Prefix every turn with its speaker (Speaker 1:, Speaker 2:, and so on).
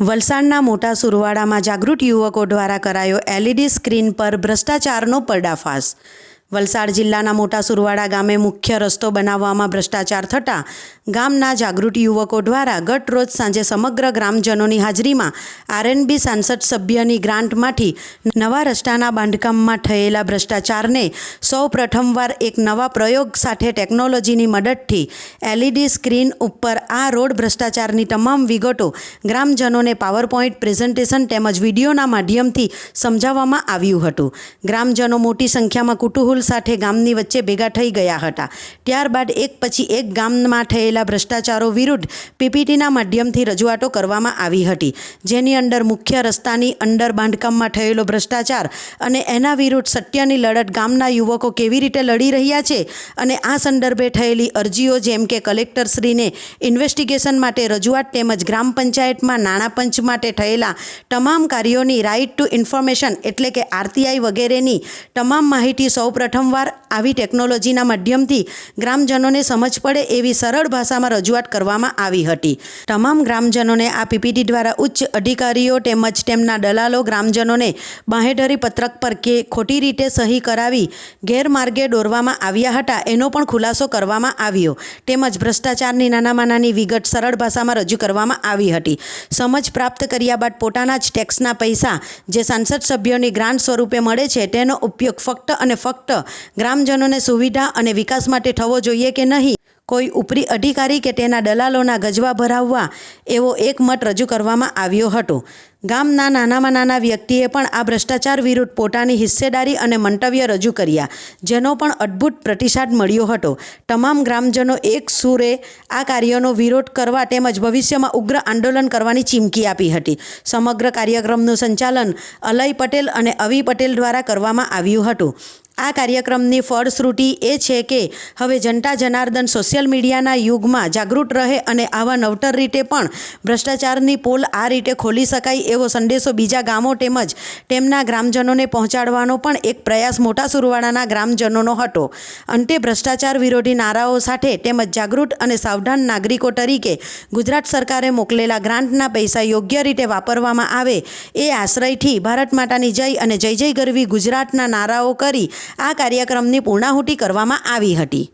Speaker 1: વલસાડના મોટા સુરવાડામાં જાગૃત યુવકો દ્વારા કરાયો એલઈડી સ્ક્રીન પર ભ્રષ્ટાચારનો પર્દાફાશ. વલસાડ જિલ્લાના મોટા સુરવાડા ગામે મુખ્ય રસ્તો બનાવવામાં ભ્રષ્ટાચાર થતાં ગામના જાગૃત યુવકો દ્વારા ગત રોજ સાંજે સમગ્ર ગ્રામજનોની હાજરીમાં આરએનબી સાંસદ સભ્યની ગ્રાન્ટમાંથી નવા રસ્તાના બાંધકામમાં થયેલા ભ્રષ્ટાચારને સૌ પ્રથમવાર એક નવા પ્રયોગ સાથે ટેકનોલોજીની મદદથી એલઈડી સ્ક્રીન ઉપર આ રોડ ભ્રષ્ટાચારની તમામ વિગતો ગ્રામજનોને પાવરપોઈન્ટ પ્રેઝન્ટેશન તેમજ વિડીયોના માધ્યમથી સમજાવવામાં આવ્યું હતું. ગ્રામજનો મોટી સંખ્યામાં કુતૂહલ સાથે ગામની વચ્ચે ભેગા થઈ ગયા હતા. ત્યારબાદ એક પછી એક ગામમાં થયેલા ભ્રષ્ટાચારો વિરુદ્ધ પીપીટીના માધ્યમથી રજૂઆતો કરવામાં આવી હતી. જેની અંદર મુખ્ય રસ્તાની અંદર બાંધકામમાં થયેલો ભ્રષ્ટાચાર અને એના વિરુદ્ધ સત્યની લડત ગામના યુવકો કેવી રીતે લડી રહ્યા છે અને આ સંદર્ભે થયેલી અરજીઓ જેમ કે કલેક્ટરશ્રીને ઇન્વેસ્ટિગેશન માટે રજૂઆત તેમજ ગ્રામ પંચાયતમાં નાણાં પંચ માટે થયેલા તમામ કાર્યોની રાઇટ ટુ ઇન્ફોર્મેશન એટલે કે આરટીઆઈ વગેરેની તમામ માહિતી સૌ પ્રથમવાર આવી ટેકનોલોજીના માધ્યમથી ગ્રામજનોને સમજ પડે એવી સરળ ભાષામાં રજૂઆત કરવામાં આવી હતી. તમામ ગ્રામજનોને આ પીપીટી દ્વારા ઉચ્ચ અધિકારીઓ તેમજ તેમના દલાલો ગ્રામજનોને બાહેધરી પત્રક પર કે ખોટી રીતે સહી કરાવી ગેરમાર્ગે દોરવામાં આવ્યા હતા એનો પણ ખુલાસો કરવામાં આવ્યો. તેમજ ભ્રષ્ટાચારની નાનામાં નાની વિગત સરળ ભાષામાં રજૂ કરવામાં આવી હતી. સમજ પ્રાપ્ત કર્યા બાદ પોતાના જ ટેક્સના પૈસા જે સાંસદ સભ્યોની ગ્રાન્ટ સ્વરૂપે મળે છે તેનો ઉપયોગ ફક્ત અને ફક્ત ગ્રામજનોને સુવિધા અને વિકાસ માટે થવો જોઈએ કે નહીં? કોઈ ઉપરી અધિકારી કે તેના દલાલોના ગજવા ભરાવવા એવો એક મત રજૂ કરવામાં આવ્યો હતો. ગામના નાનામાં નાના વ્યક્તિએ પણ આ ભ્રષ્ટાચાર વિરુદ્ધ પોતાની હિસ્સેદારી અને મંતવ્ય રજૂ કર્યા, જેનો પણ અદ્ભુત પ્રતિસાદ મળ્યો હતો. તમામ ગ્રામજનો એક સુરે આ કાર્યનો વિરોધ કરવા તેમજ ભવિષ્યમાં ઉગ્ર આંદોલન કરવાની ચીમકી આપી હતી. સમગ્ર કાર્યક્રમનું સંચાલન અલય પટેલ અને અવી પટેલ દ્વારા કરવામાં આવ્યું હતું. આ કાર્યક્રમની ફળશ્રુતિ એ છે કે હવે જનતા જનાર્દન સોશિયલ મીડિયાના યુગમાં જાગૃત રહે અને આવા નવતર રીતે પણ ભ્રષ્ટાચારની પોલ આ રીતે ખોલી શકાય એવો સંદેશો બીજા ગામો તેમજ તેમના ગ્રામજનોને પહોંચાડવાનો પણ એક પ્રયાસ મોટા સુરવાડાના ગ્રામજનોનો હતો. અંતે ભ્રષ્ટાચાર વિરોધી નારાઓ સાથે તેમજ જાગૃત અને સાવધાન નાગરિકો તરીકે ગુજરાત સરકારે મોકલેલા ગ્રાન્ટના પૈસા યોગ્ય રીતે વાપરવામાં આવે એ આશ્રયથી ભારત માતાની જય અને જય જય ગરવી ગુજરાતના નારાઓ કરી આ કાર્યક્રમની પૂર્ણાહુતિ કરવામાં આવી હતી.